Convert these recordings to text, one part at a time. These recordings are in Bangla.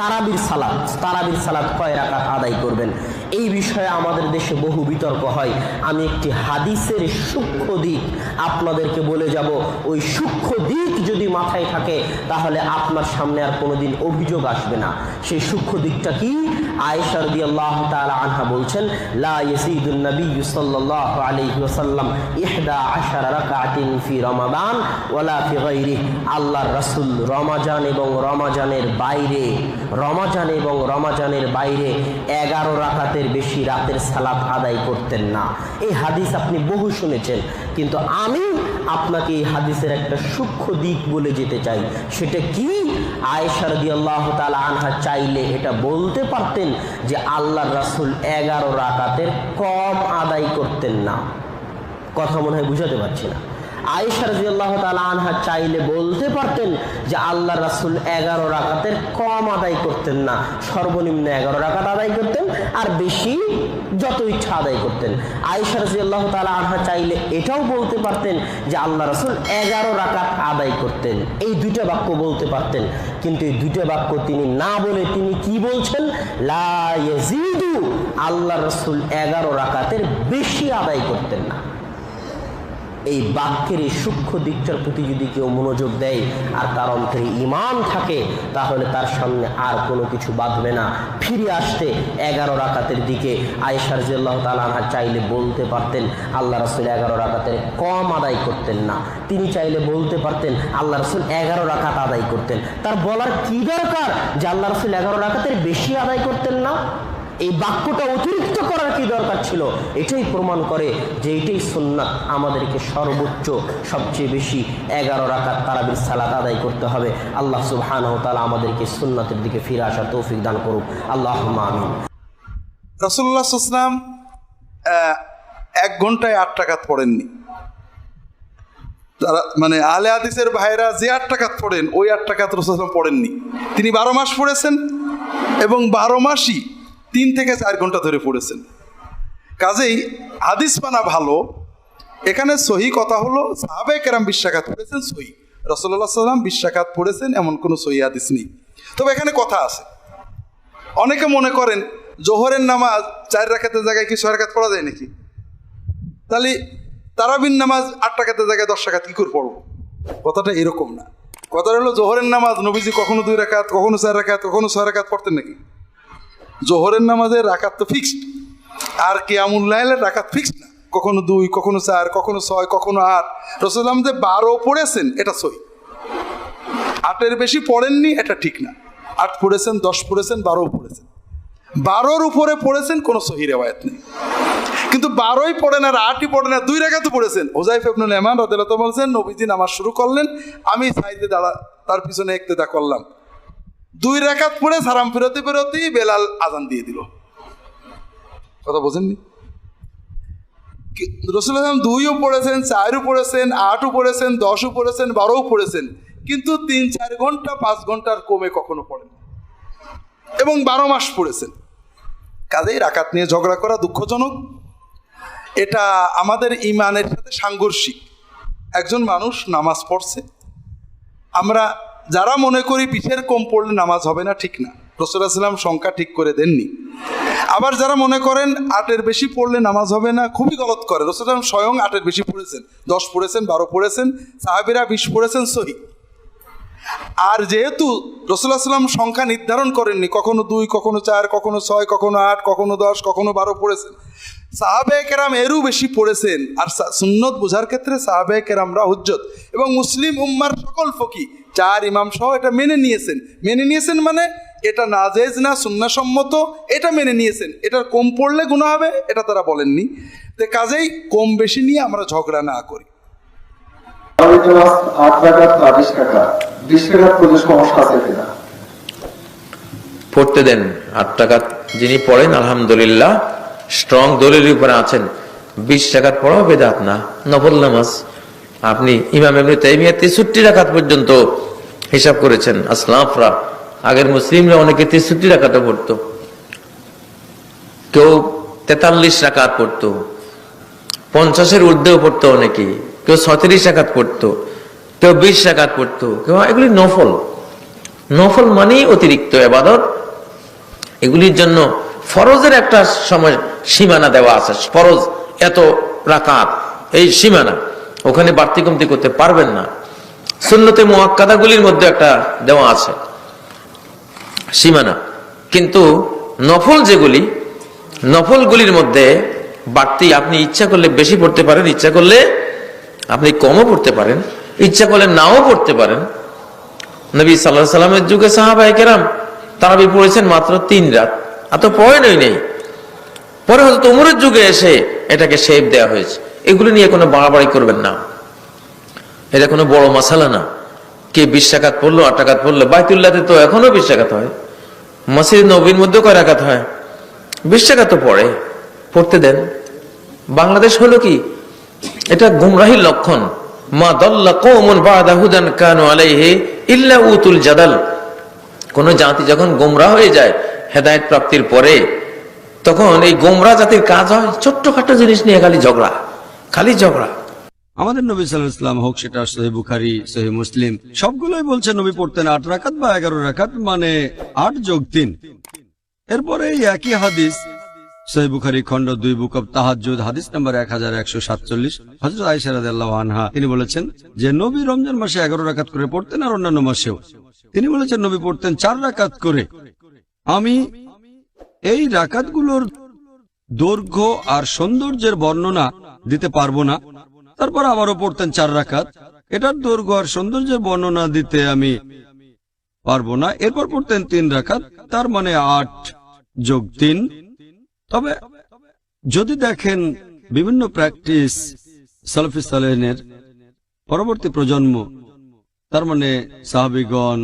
তারাবির সালাদ তারাবির সালাদ কয় রাকাত আদায় করবেন? এই বিষয়ে আমাদের দেশে বহু বিতর্ক হয়। আমি একটি হাদিসের সূক্ষ্ম দিক আপনাদেরকে বলে যাব। ওই সূক্ষ্ম দিক যদি মাথায় থাকে, তাহলে আপনার সামনে আর কোনোদিন অভিযোগ আসবে না। সেই সূক্ষ্ম দিকটা কি? আয়েশা রাদিয়াল্লাহু তাআলা আনহা বলছেন, লা ইয়াসিদুন নবী সাল্লাল্লাহু আলাইহি ওয়াসাল্লাম ইহদা আশারা রাকাতিন ফি রমাদান ওয়ালা ফি গায়রিহি। আল্লাহর রাসূল রমাজান এবং রমাজানের বাইরে, রমাজান এবং রমাজানের বাইরে এগারো রাকাতের বেশি রাতের সালাত আদায় করতেন না। এই হাদিস আপনি বহু শুনেছেন, কিন্তু আমি আপনাকে এই হাদিসের একটা সূক্ষ্ম দিক বলে যেতে চাই। সেটা কি? আয়েশা রাদিয়াল্লাহু তাআলা আনহা চাইলে এটা বলতে পারতেন যে আল্লাহর রাসূল এগারো রাকাতের কম আদায় করতেন না। কথা মনে হয় বুঝাতে পারছি না। আনহা চাইলে বলতে পারতেন যে আল্লাহ রাসূল এগারো রাকাতের কম আদায় করতেন না। সর্বনিম্ন এগারো রাকাত আদায় করতেন আর বেশি যত ইচ্ছা আদায় করতেন। তাআলা আনহা চাইলে এটাও বলতে পারতেন যে আল্লাহ রাসূল এগারো রাকাত আদায় করতেন। এই দুইটা বাক্য বলতে পারতেন। কিন্তু এই দুইটা বাক্য তিনি না বলে তিনি কি বলছেন? লা আল্লাহ রাসূল এগারো রাকাতের বেশি আদায় করতেন না। এই বাক্যের এই সূক্ষ্ম দিকটার প্রতি যদি কেউ মনোযোগ দেয় আর তার অন্তরে ইমান থাকে, তাহলে তার সামনে আর কোনো কিছু বাঁধবে না। ফিরে আসতে এগারো রাকাতের দিকে আয়েশার জিল্লাহ তালাহা চাইলে বলতে পারতেন, আল্লাহ রসুল এগারো রাকাতের কম আদায় করতেন না। তিনি চাইলে বলতে পারতেন, আল্লাহ রসুল এগারো রাকাত আদায় করতেন। তার বলার কি দরকার যে আল্লাহ রসুল এগারো রাকাতের বেশি আদায় করতেন না? এই বাক্যটা অতিরিক্ত করার কি দরকার ছিল? এটাই প্রমাণ করে যে এটাই সুন্নাত আমাদেরকে সর্বোচ্চ, সবচেয়ে বেশি এগারো রাকাত তারাবির সালাত আদায় করতে হবে। আল্লাহ সুহান সুবহান তালা আমাদেরকে সুন্নাতের দিকে ফিরে আসার তৌফিক দান করুক। আল্লাহ আমিন। রসুল্লাহ ইসলাম এক ঘন্টায় আট টাকাত পড়েননি। তারা মানে আলে হাদিসের ভাইরা যে আট টাকাত পড়েন, ওই আট টাকাত রসুলাম পড়েননি। তিনি বারো মাস পড়েছেন এবং বারো মাসই তিন থেকে চার ঘণ্টা ধরে পড়েছেন। কাজেই হাদিস মানা ভালো। এখানে সহি কথা হলো সাহাবে কেরাম বিশ্বাঘাত পড়েছেন সহি। রসল্লাহ সাল্লাম বিশ্বাঘাত পড়েছেন, এমন কোনো সহি হাদিস নেই। তবে এখানে কথা আছে। অনেকে মনে করেন, জোহরের নামাজ চার রাখাতের জায়গায় কি ছয় রাখাত পড়া যায় নাকি? তাহলে তারাবিন নামাজ আট টাকাতের জায়গায় দশ টাকাত কি করে পড়ব? কথাটা এরকম না। কথাটা হলো, জোহরের নামাজ নবীজি কখনো দুই রাখাত কখনো চার রাখাত কখনো ছয় রাখাত পড়তেন নাকি? জোহরের নামাজের রাখাত তো ফিক্সড আর কিয়ামুল্লাহের রাখাত ফিক্সড না। কখনো দুই, কখনো চার, কখনো ছয়, কখনো আট। রসুলাম যে বারো পড়েছেন, এটা সই আটের বেশি পড়েননি, এটা ঠিক না। আট পড়েছেন, দশ পড়েছেন, বারো পড়েছেন। বারোর উপরে পড়েছেন, কোনো সহি রেওয়ায়ত নেই। কিন্তু বারোই পড়েন আর আটই পড়েন আর দুই রেখাতে পড়েছেন। ওজাইফ ইবনুল এমান রদেলাত বলছেন, নবীজি নামাজ শুরু করলেন, আমি সাইডে দাঁড়া, তার পিছনে একতেদা করলাম। দুই রেখাত পড়ে সারাম ফেরতে ফেরতেই বেলাল আজান দিয়ে দিল। কথা বোঝেননি? রসুল আসলাম দুইও পড়েছেন, চারও পড়েছেন, আটও পড়েছেন, দশও পড়েছেন, বারোও পড়েছেন, কিন্তু তিন, চার ঘণ্টা, পাঁচ ঘণ্টার কমে কখনো পড়েন এবং বারো মাস পড়েছেন। কাজেই রাকাত নিয়ে ঝগড়া করা দুঃখজনক। এটা আমাদের ইমানের সাথে সাংঘর্ষিক। একজন মানুষ নামাজ পড়ছে। আমরা যারা মনে করি পিঠের কম পড়লে নামাজ হবে না, ঠিক না। রসুলাম সংখ্যা ঠিক করে দেননি। আবার যারা মনে করেন আটের বেশি পড়লে নামাজ হবে না, খুবই গলত করে। রসুলাম স্বয়ং আটের বেশি পড়েছেন। দশ পড়েছেন, বারো পড়েছেন, সাহাবিরা বিশ পড়েছেন, সহি। আর যেহেতু রসুল্লাহ সাল্লাম সংখ্যা নির্ধারণ করেননি, কখনো দুই, কখনো চার, কখনো ছয়, কখনো আট, কখনো দশ, কখনো বারো পড়েছেন সাহাবে কেরাম এরও বেশি পড়েছেন। আর সুন্নত বোঝার ক্ষেত্রে সাহাবে কেরামরা হুজ্জত। এবং মুসলিম উম্মার সকল ফকি, চার ইমাম সহ এটা মেনে নিয়েছেন। মেনে নিয়েছেন মানে এটা নাজেজ না সুন্নাসম্মত, এটা মেনে নিয়েছেন। এটার কম পড়লে গুণা হবে, এটা তারা বলেননি। তো কাজেই কম বেশি নিয়ে আমরা ঝগড়া না করি। পড়তে দেন আট টাকা যিনি পড়েন, আলহামদুলিল্লাহ। স্ট্রং দলিলের উপরে আছেন। বিশ টাকার পড়াও বেদাত না, নফল নামাজ। আপনি ইমাম এমনি তাইমিয়া তেষট্টি রাখাত পর্যন্ত হিসাব করেছেন, আসলাফরা। আগের মুসলিমরা অনেকে তেষট্টি রাখাতে পড়তো। কেউ তেতাল্লিশ রাকাত পড়তো। পঞ্চাশের ঊর্ধ্বেও পড়তো অনেকে। কেউ ছত্রিশ রাকাত পড়তো। কেউ বিশ রাকাত পড়তো। কেউ, এগুলি নফল। নফল মানেই অতিরিক্ত এবাদত। এগুলির জন্য ফরজের একটা সময় সীমানা দেওয়া আছে, ফরজ এত রাকাত, এই সীমানা। ওখানে বাড়তি কমতি করতে পারবেন না। সুন্নতে মোয়াক্কাদাগুলির মধ্যে একটা দেওয়া আছে, সীমানা। কিন্তু নফল যেগুলি, নফলগুলির মধ্যে বাড়তি আপনি ইচ্ছা করলে বেশি পড়তে পারেন, ইচ্ছা করলে আপনি কমও পড়তে পারেন, ইচ্ছা করলে নাও পড়তে পারেন। নবী সাল্লাহ সাল্লামের যুগে সাহাবাই কেরাম তারাবি পড়েছেন মাত্র তিন রাত। আর তো পয়েন্টই নেই। পরে হয়তো উমরের যুগে এসে এটাকে শেপ দেওয়া হয়েছে। এগুলো নিয়ে কোনো বাড়াবাড়ি করবেন না। এটা কোনো বড় মশালা না। কে বিশ টাকাত পড়ল, আট পড়ল, বাইতুল্লাতে তো এখনও বিশ হয়। মসজিদ নবীর মধ্যেও কয় রাকাত হয়? বিশ তো পড়ে। পড়তে দেন। বাংলাদেশ হলো কি? এটা গুমরাহির লক্ষণ। মা দল্লা কৌমন বাদা হুদান কানু আলাইহে ইল্লা উতুল জাদাল। কোন জাতি যখন গোমরা হয়ে যায়, হেদায়ত প্রাপ্তির পরে তখন এই গোমরা জাতির কাজ হয় ছোট্টখাটো জিনিস নিয়ে খালি ঝগড়া খালি ঝগড়া। আমাদের নবী সাল্লাহ ইসলাম হোক, সেটা সহি বুখারি সহি মুসলিম, সবগুলোই বলছে নবী পড়তেন আট রাকাত বা এগারো রাকাত মানে আট যোগ তিন। এরপরে একই হাদিস খণ্ড দুই, বুক অব তাহাজুদ হাদিস নাম্বার এক হাজার একশো সাতচল্লিশ হজরত আনহা, তিনি বলেছেন যে নবী রমজান মাসে এগারো রাকাত করে পড়তেন আর অন্যান্য মাসেও। তিনি বলেছেন, নবী পড়তেন চার রাকাত করে। আমি এই রাকাতগুলোর দৈর্ঘ্য আর সৌন্দর্যের বর্ণনা দিতে পারব না। তারপর আবারও পড়তেন চার রাকাত। এটার দৈর্ঘ্য আর সৌন্দর্যের বর্ণনা দিতে আমি পারব না। এরপর পড়তেন তিন রাকাত, তার মানে আট যোগ তিন। তবে যদি দেখেন বিভিন্ন প্র্যাকটিস সালফি সালেনের পরবর্তী প্রজন্ম, তার মানে সাহাবিগণ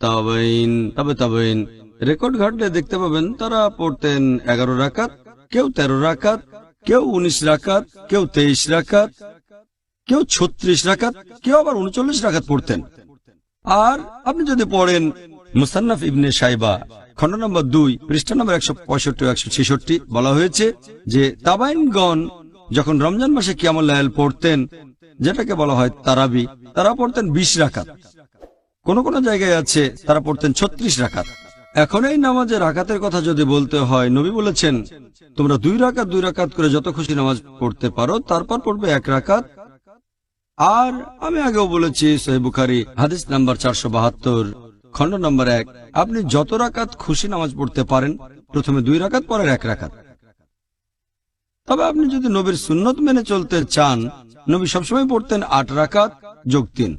তাবাইন তবে তাবাইন রেকর্ড ঘাটলে দেখতে পাবেন তারা পড়তেন এগারো রাকাত, কেউ তেরো রাকাত, কেউ উনিশ রাকাত, কেউ তেইশ রাকাত, কেউ ছত্রিশ রাকাত, কেউ আবার উনচল্লিশ রাকাত পড়তেন। আর আপনি যদি পড়েন মুসান্নাফ ইবনে সাইবা খণ্ড নম্বর দুই, পৃষ্ঠা নম্বর একশো পঁয়ষট্টি, একশো ছেষট্টি, বলা হয়েছে যে তাবাইনগণ যখন রমজান মাসে কিয়ামুল লাইল পড়তেন, যেটাকে বলা হয় তারাবি, তারা পড়তেন বিশ রাকাত। কোন কোন জায়গায় আছে তারা পড়তেন ছত্রিশ রাকাত। এখন এই নামাজের রাকাতের কথা যদি বলতে হয়, নবী বলেছেন, তোমরা দুই রাকাত দুই রাকাত করে যত খুশি নামাজ পড়তে পারো, তারপর পড়বে এক রাকাত। আর আমি আগেও বলেছি, সহি বুখারি, হাদিস নাম্বার চারশো বাহাত্তর, খণ্ড নম্বর এক, আপনি যত রাকাত খুশি নামাজ পড়তে পারেন, প্রথমে দুই রাকাত, পরের এক রাকাত। তবে আপনি যদি নবীর সুন্নত মেনে চলতে চান, নবী সবসময় পড়তেন আট রাকাত যোগ তিন।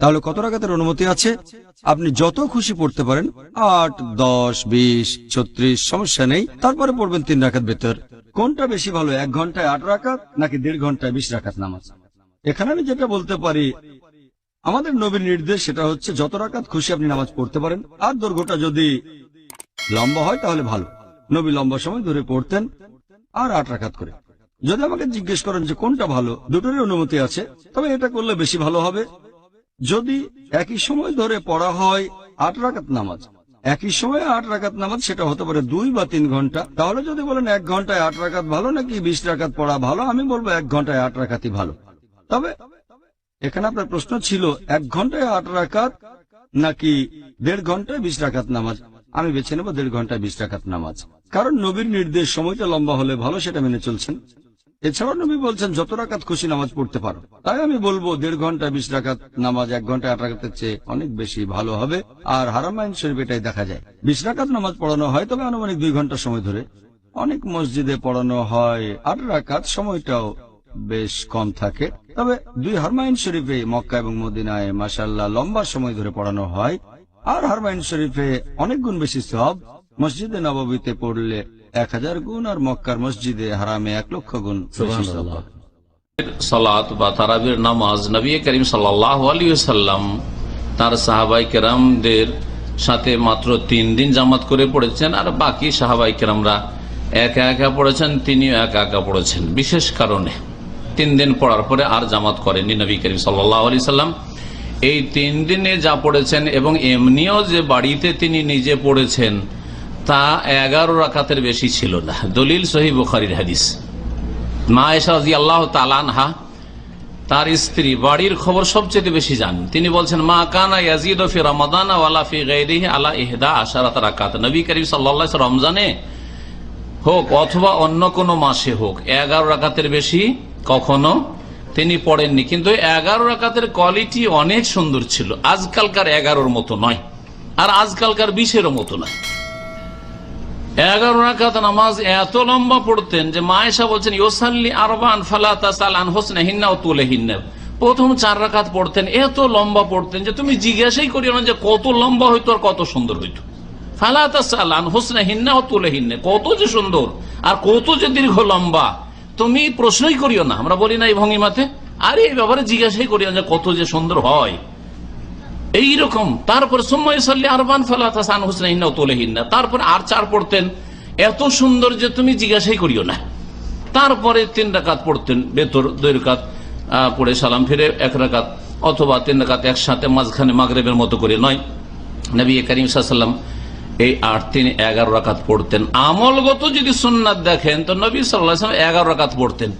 তাহলে কত রাকাতের অনুমতি আছে? আপনি যত খুশি পড়তে পারেন। আট, দশ, বিশ, ছত্রিশ, সমস্যা নেই। তারপরে পড়বেন তিন রাকাত ভেতর। কোনটা বেশি ভালো, এক ঘন্টায় আট রাকাত নাকি দেড় ঘন্টায় বিশ রাকাত নামাজ? এখানে আমি যেটা বলতে পারি, আমাদের নবীর নির্দেশ সেটা হচ্ছে যত রাকাত খুশি আপনি নামাজ পড়তে পারেন। আর দৈর্ঘ্যটা যদি লম্বা হয় তাহলে ভালো। নবী লম্বা সময় ধরে পড়তেন আর আট রাকাত করে। যদি আমাকে জিজ্ঞেস করেন যে কোনটা ভালো, দুটোরই অনুমতি আছে। তবে এটা করলে বেশি ভালো হবে। যদি একই সময় ধরে পড়া হয় আট রাকাত নামাজ, একই সময়ে আট রাকাত নামাজ সেটা হতে পারে দুই বা তিন ঘণ্টা, তাহলে যদি বলেন এক ঘন্টায় আট রাকাত ভালো নাকি বিশ রাকাত পড়া ভালো, আমি বলব এক ঘন্টায় আট রাকাতই ভালো। তবে এখানে আপনার প্রশ্ন ছিল, এক ঘন্টায় আট রাকাত নাকি দেড় ঘন্টায় বিশ রাকাত নামাজ? আমি বেছে নেব দেড় ঘন্টায় বিশ রাকাত নামাজ। কারণ নবীর নির্দেশ সময়টা লম্বা হলে ভালো, সেটা মেনে চলছেন। এছাড়াও নবী বলছেন, যত রাকাত খুশি নামাজ পড়তে পারো। তাই আমি বলব, দেড় ঘণ্টা বিশ রাকাত নামাজ, এক ঘণ্টা আট রাকাতের চেয়ে অনেক বেশি ভালো হবে। আর হারামাইন শরীফ এটাই দেখা যায়। বিশ রাকাত নামাজ পড়ানো হয়, তবে আনুমানিক দুই ঘণ্টা সময় ধরে অনেক মসজিদে পড়ানো হয়। আট রাকাত সময়টাও বেশ কম থাকে। তবে দুই হারমাইন শরীফে মক্কা এবং মদিনায় মাসাল্লাহ লম্বা সময় ধরে পড়ানো হয়। আর হারমাইন শরীফে অনেক গুণ বেশি সব মসজিদে নববীতে পড়লে এক হাজার গুণ আর মক্কার মসজিদে হারামে এক লক্ষ গুণ। সালাত বা তারাবির নামাজ নবী করিম সাল্লাম তার সাহাবাই কেরামদের সাথে মাত্র তিন দিন জামাত করে পড়েছেন আর বাকি সাহাবাই কেরামরা একা একা পড়েছেন, তিনিও একা একা পড়েছেন। বিশেষ কারণে তিন দিন পড়ার পরে আর জামাত করেননি নবী করিম সাল্লাহ আলি সাল্লাম এই তিন দিনে যা পড়েছেন এবং এমনিও যে বাড়িতে তিনি নিজে পড়েছেন তা এগারো রাকাতের বেশি ছিল না। দলিল সহি বুখারির হাদিস। মা এসা রাজি আল্লাহ তালানহা তার স্ত্রী বাড়ির খবর সবচেয়ে বেশি জানেন। তিনি বলছেন, মা কানা ইয়াজিদ ফি রমাদান ওয়ালা ফি গায়রিহি আলা ইহদা আশারাত রাকাত। নবী করিম সাল্লাল্লাহু রমজানে হোক অথবা অন্য কোনো মাসে হোক, এগারো রাকাতের বেশি কখনো তিনি পড়েননি। কিন্তু এগারো রাকাতের কোয়ালিটি অনেক সুন্দর ছিল। আজকালকার এগারোর মতো নয়। আর আজকালকার বিশেরও মতো নয়। এগারো রাকাত নামাজ এত লম্বা পড়তেন যে মায়েশা বলছেন ইয়োসাল্লি আরবান ফালা হোসনে, হিন্না ও তুলে হিন্না। প্রথম চার রাকাত পড়তেন, এত লম্বা পড়তেন যে তুমি জিজ্ঞাসাই করিও না যে কত লম্বা হইতো আর কত সুন্দর হইতো। কত যে সুন্দর আর কত যে দীর্ঘ লম্বা। তুমি প্রশ্নই করিও না, আমরা বলি না এই ভঙ্গিমাতে। আর এই ব্যাপারে জিজ্ঞাসাই করিও যে কত যে সুন্দর হয়। এইরকম। তারপরে আরবান তারপরে আর চার পড়তেন, এত সুন্দর যে তুমি জিজ্ঞাসাই করিও না। তারপরে তিন রাকাত পড়তেন, বেতর, দুই রাকাত পড়ে সালাম ফিরে, এক রাকাত, অথবা তিন রাকাত একসাথে মাঝখানে মাগরেবের মতো করে নয়। নবী করিম সাল্লাম এই আট, তিন, এগারো রাকাত পড়তেন। আমলগত যদি সুন্নাত দেখেন, তো নবী সাল্লাহ এগারো রাকাত পড়তেন।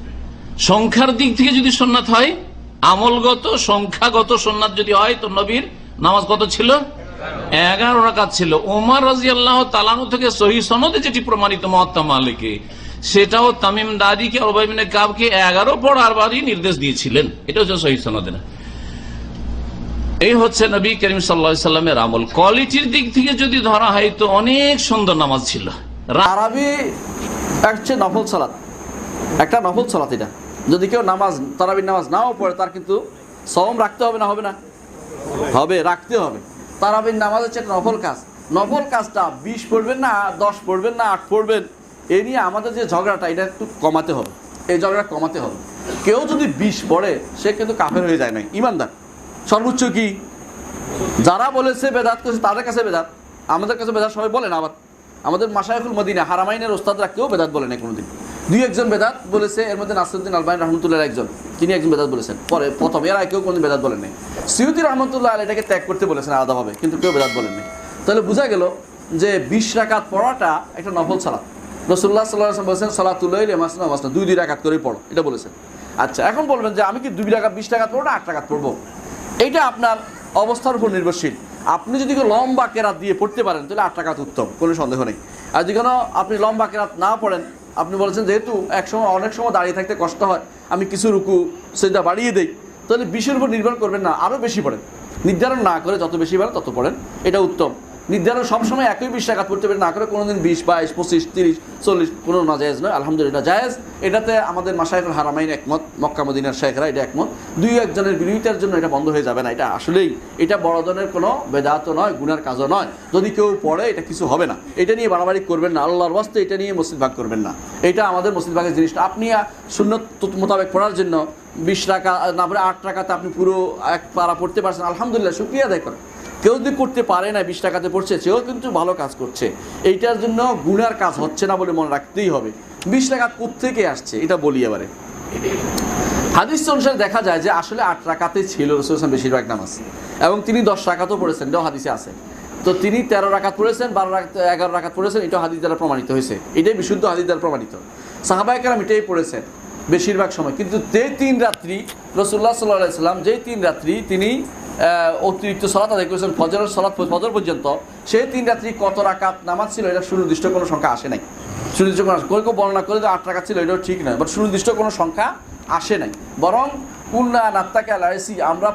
সংখ্যার দিক থেকে যদি সোননাথ হয়, আমলগত, সংখ্যাগত সোননাথ যদি হয়, তো নবীর নামাজ কত ছিল? এগারো রাকাত ছিল। ওমর রাজি আল্লাহ তালানু থেকে সহি সনদে যেটি প্রমাণিত মহাত্মা মালিকে, সেটাও তামিম দাদিকে অবাইমিনে কাবকে এগারো পড়ার বারই নির্দেশ দিয়েছিলেন। এটা হচ্ছে সহি সনদে না। এই হচ্ছে নবী করিম সাল্লা সাল্লামের আমল। কোয়ালিটির দিক থেকে যদি ধরা হয়, তো অনেক সুন্দর নামাজ ছিল। তারাবি হচ্ছে নফল সালাত। একটা নফল সালাত এটা। যদি কেউ নামাজ, তারাবির নামাজ নাও পড়ে, তার কিন্তু সম রাখতে হবে না হবে না। হবে, রাখতে হবে। তারাবির নামাজ হচ্ছে নফল কাজ। নফল কাজটা বিশ পড়বেন না, দশ পড়বেন না, আট পড়বেন, এ নিয়ে আমাদের যে ঝগড়াটা, এটা একটু কমাতে হবে। এই ঝগড়া কমাতে হবে। কেউ যদি বিষ পড়ে, সে কিন্তু কাফের হয়ে যায় না ইমানদার। সর্বোচ্চ কি? যারা বলেছে বেদাত করেছে, তাদের কাছে বেদাত। আমাদের কাছে বেদাত সবাই বলেন আবার। আমাদের মাসায়কুল মদিনা, হারামাইনের ওস্তাদরা কেউ বেদাত বলে না কোনোদিন। দুই একজন বেদাত বলেছে, এর মধ্যে নাসরুদ্দিন আলবাইন রহমতুল্লাহ একজন। তিনি একজন বেদাত বলেছেন। পরে প্রথম, এরা কেউ কোনোদিন বেদাত বলেন নাই সিউতি রহমতুল্লাহ আল এটাকে ত্যাগ করতে বলেছেন আলাদাভাবে কিন্তু কেউ বেদাত বলেন নাই তাহলে বোঝা গেল যে বিশ রাকাত পড়াটা একটা নফল সালাত। রসুল্লাহ সাল্লাহ বলেছেন সালাতুল্লাহ মাসনা মাসনা দুই দুই রাকাত করেই পড়ো, এটা বলেছেন। আচ্ছা এখন বলবেন যে আমি কি দুই টাকা বিশ টাকা পড়ব না আট টাকা পড়ব? এইটা আপনার অবস্থার উপর নির্ভরশীল। আপনি যদি কোনো লম্বা কেরাত দিয়ে পড়তে পারেন, তাহলে আট টাকা উত্তম, কোনো সন্দেহ নেই। আর যদি কোনো আপনি লম্বা কেরাত না পড়েন আপনি বলেছেন যেহেতু এক সময়, অনেক সময় দাঁড়িয়ে থাকতে কষ্ট হয়, আমি কিছু রুকু সেটা বাড়িয়ে দেই, তাহলে বিষের উপর নির্ভর করবেন না আরও বেশি পড়েন। নির্ধারণ না করে যত বেশি পারেন তত পড়েন, এটা উত্তম। নির্ধারণ সবসময় একই বিশ টাকা পড়তে পারে, না করে কোনোদিন বিশ, বাইশ, পঁচিশ, তিরিশ, চল্লিশ কোনো না জায়েজ নয়, আলহামদুলিল্লাহ জায়েজ। এটাতে আমাদের মাসাইকুল হারামাইন একমত, মক্কা মদিনার শেখরা এটা একমত। দুই একজনের বিরোধিতার জন্য এটা বন্ধ হয়ে যাবে না, এটা আসলেই। এটা বড় ধরনের কোনো বেদাত নয়, গুনার কাজও নয়। যদি কেউ পড়ে, এটা কিছু হবে না। এটা নিয়ে বাড়াবাড়ি করবেন না, আল্লাহর বাস্তে এটা নিয়ে মসজিদ ভাগ করবেন না। এটা আমাদের মসজিদ ভাগের জিনিসটা। আপনি শূন্য মোতাবেক পড়ার জন্য বিশ টাকা, না আট টাকাতে আপনি পুরো এক পাড়া পড়তে পারছেন, আলহামদুলিল্লাহ, শুক্রিয়া আদায় করেন। কেউ যদি করতে পারে না, বিশ টাকাতে পড়ছে, সেও কিন্তু ভালো কাজ করছে। এইটার জন্য গুণার কাজ হচ্ছে না বলে মনে রাখতেই হবে। বিশ টাকা কোথেকে আসছে? এটা বলি এবারে। হাদিস অনুসারে দেখা যায় যে আসলে আট রাকাতে ছিল রসুল ইসলাম বেশিরভাগ নামাজ। এবং তিনি দশ রাকাতও পড়েছেন, এটাও হাদিসে আছে। তো তিনি তেরো রাকাত পড়েছেন, বারো রাকাত, এগারো রাকাত পড়েছেন, এটাও হাদিস দ্বারা প্রমাণিত হয়েছে। এটাই বিশুদ্ধ হাদিস দ্বারা প্রমাণিত। সাহাবাহিকেরাম এটাই পড়েছেন বেশিরভাগ সময়। কিন্তু যে তিন রাত্রি রসুল্লাহ সাল্লাহ সাল্লাম যেই তিন রাত্রি তিনি অতিরিক্ত সলাত আদায় করেছেন, ফজরের সলাত ফজর পর্যন্ত। সেই তিন রাত্রি কত রাকাত নামাজ ছিল, এটা সুনির্দিষ্ট কোনো সংখ্যা আসে নাই। সুনির্দিষ্ট কোনো কেউ কেউ বর্ণনা করে যে আট রাকাত ছিল, এটাও ঠিক নয়। বাট সুনির্দিষ্ট কোনো সংখ্যা আসে নাই। বরং কুন্না নাত্তাকে লাইসি, আমরা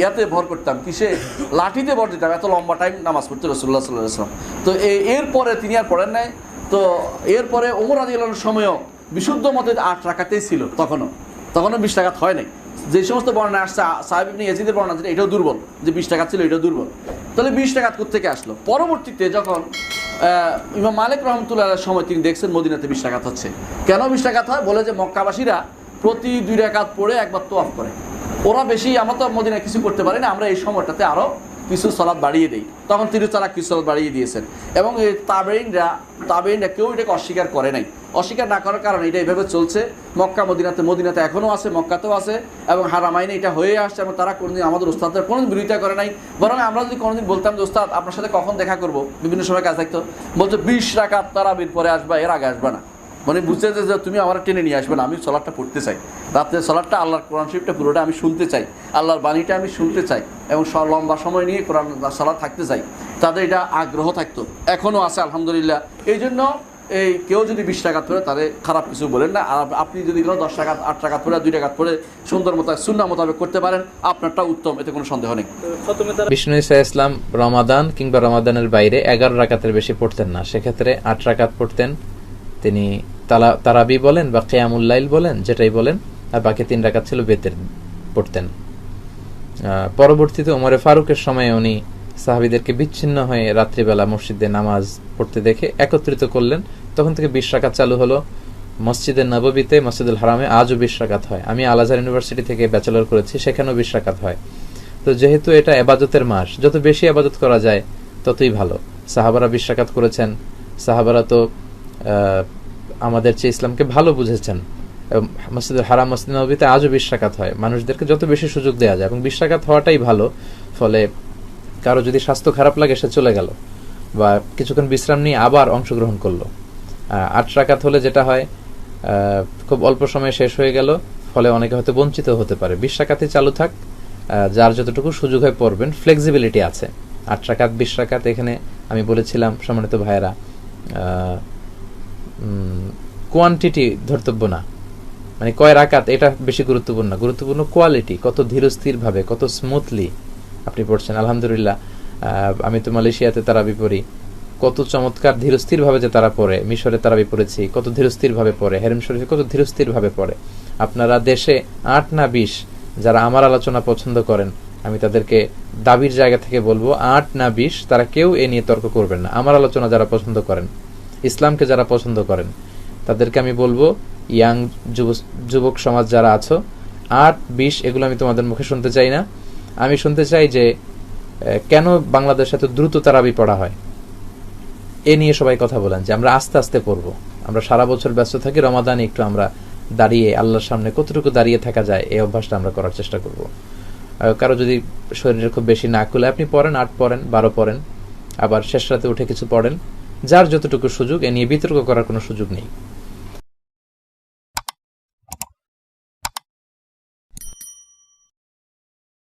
ইয়াতে ভর করতাম, কিসে? লাঠিতে ভর দিতাম, এত লম্বা টাইম নামাজ পড়তে রসুল্লাহ সাল্লাহ আসলাম তো এরপরে তিনি আর পড়েন নাই। তো এরপরে ওমর আদি সময়ও বিশুদ্ধ মতে আট রাকাতেই ছিল, তখনও। তখনও বিশ টাকাত হয় নাই। যে সমস্ত বর্ণনা আসছে, সাহেব ইবনে ইয়াজিদের বর্ণনা ছিল এটাও দুর্বল। যে বিশ টাকা ছিল, এটাও দুর্বল। তাহলে বিশ টাকা থেকে আসলো? পরবর্তীতে যখন ইমাম মালিক রহমতুল্লাহ সময় তিনি দেখছেন মদিনাতে বিশ টাকাত হচ্ছে। কেন বিশ টাকাত হয় বলে যে মক্কাবাসীরা প্রতি দুই রাকাত পড়ে একবার তোয়াফ করে। ওরা বেশি, আমরা তো মদিনা কিছু করতে পারি না, আমরা এই সময়টাতে আরও কিছু সলাদ বাড়িয়ে দিই। তখন তিনি তারা কিছু সলাদ বাড়িয়ে দিয়েছেন। এবং এই তাবেইনরা তাবেইনরা কেউ এটাকে অস্বীকার করে নাই। অস্বীকার না করার কারণে এটা এইভাবে চলছে। মক্কা, মদিনাতে মদিনাতে এখনও আছে, মক্কাতেও আছে এবং হারামাইনে এটা হয়ে আসছে এবং তারা কোনোদিন আমাদের ওস্তাদের কোনোদিন বিরোধিতা করে নাই। বরং আমরা যদি কোনোদিন বলতাম যে, ওস্তাদ, আপনার সাথে কখন দেখা করব? বিভিন্ন সময় কাজ থাকতো। বলতো, বিশ রাকাত তারাবির পরে আসবা, এর আগে আসবা না। মানে বুঝতেছে যে, তুমি আমার টেনে নিয়ে আসবে না, আমি সলাটটা পড়তে চাই। রাত্রে সলাটটা আল্লাহর কোরআন শরীফটা পুরোটা আমি শুনতে চাই। আল্লাহর বাণীটা আমি শুনতে চাই এবং লম্বা সময় নিয়ে কোরআন সলাট থাকতে চাই। তাদের এটা আগ্রহ থাকতো। এখনও আছে, আলহামদুলিল্লাহ। এই জন্য এই কেউ যদি বিশ টাকা পড়ে তাহলে খারাপ কিছু বলেন না। আর আপনি যদি কোনো দশ টাকা আট টাকা পড়ে দুই টাকা পড়ে সুন্দর মতো সুন্না মোতাবেক করতে পারেন আপনারটা উত্তম এতে কোনো সন্দেহ নেই। বিষ্ণু ইসা ইসলাম রমাদান কিংবা রমাদানের বাইরে এগারো রাকাতের বেশি পড়তেন না। সেক্ষেত্রে আট রাকাত পড়তেন। তিনি তালা তারাবি বলেন বা কেয়ামুল্লাইল বলেন যেটাই বলেন আর বাকি তিন রাকাত ছিল বেতের পড়তেন। পরবর্তীতে ওমরে ফারুকের সময়ে উনি সাহাবিদেরকে বিচ্ছিন্ন হয়ে রাত্রিবেলা মসজিদে নামাজ পড়তে দেখে একত্রিত করলেন। তখন থেকে বিশ রাকাত চালু হলো। মসজিদের নববীতে, মসজিদুল হারামে আজও বিশ রাকাত হয়। আমি আলাজার ইউনিভার্সিটি থেকে ব্যাচেলর করেছি, সেখানেও বিশ রাকাত হয়। তো যেহেতু এটা এবাদতের মাস, যত বেশি আবাদত করা যায়, ততই ভালো। সাহাবারা বিশ রাকাত করেছেন। সাহাবারা তো আমাদের চেয়ে ইসলামকে ভালো বুঝেছেন। মসজিদুল হারাম, মসজিদ নবীতে আজও বিশ রাকাত হয়। মানুষদেরকে যত বেশি সুযোগ দেওয়া যায়, এবং বিশ রাকাত হওয়াটাই ভালো। ফলে কারও যদি স্বাস্থ্য খারাপ লাগে, সে চলে গেল। বা কিছুক্ষণ বিশ্রাম নিয়ে আবার অংশগ্রহণ করল। আট রাকাত হলে যেটা হয় খুব অল্প সময়ে শেষ হয়ে গেল, ফলে অনেকে হয়তো বঞ্চিত হতে পারে। বিশ রাকাতই চালু থাক যার যতটুকু সুযোগ হয় পড়বেন ফ্লেক্সিবিলিটি আছে। আট রাকাত, বিশ রাকাত, এখানে আমি বলেছিলাম সম্মানিত ভাইয়েরা কোয়ান্টিটি ধর্তব্য না। মানে কয় রাকাত, এটা বেশি গুরুত্বপূর্ণ গুরুত্বপূর্ণ কোয়ালিটি কত ধীরস্থির ভাবে কত স্মুথলি আপনি পড়ছেন, আলহামদুলিল্লাহ। আমি তো মালয়েশিয়াতে তারাবি পড়ি। কত চমৎকার ধীরস্থির ভাবে যে তারা পড়ে, মিশরে তারাবি পড়েছি, কত ধীরস্থির ভাবে পড়ে, হেরেম শরীফে কত ধীরস্থির ভাবে পড়ে। আপনারা দেশে আট না বিশ যারা আমার আলোচনা পছন্দ করেন, আমি তাদেরকে দাবির জায়গা থেকে বলব, আট না বিশ তারা কেউ এ নিয়ে তর্ক করবেন না। আমার আলোচনা যারা পছন্দ করেন, ইসলামকে যারা পছন্দ করেন, তাদেরকে আমি বলব, ইয়াং যুব- যুবক সমাজ যারা আছো, আট, বিশ, এগুলো আমি তোমাদের মুখে শুনতে চাই না। আমি শুনতে চাই যে কেন বাংলাদেশ এত দ্রুত তারাবি পড়া হয়? এ নিয়ে সবাই কথা বলেন যে আমরা আস্তে আস্তে পড়ব। আমরা সারা বছর ব্যস্ত থাকি, রমাদানে একটু আমরা দাঁড়িয়ে, আল্লাহর সামনে কতটুকু দাঁড়িয়ে থাকা যায় এই অভ্যাসটা আমরা করার চেষ্টা করব। কারও যদি শরীরের খুব বেশি না খুলে আপনি পড়েন, আট পড়েন, বারো পড়েন, আবার শেষ রাতে উঠে কিছু পড়েন, যার যতটুকু সুযোগ, এ নিয়ে বিতর্ক করার কোনো সুযোগ নেই।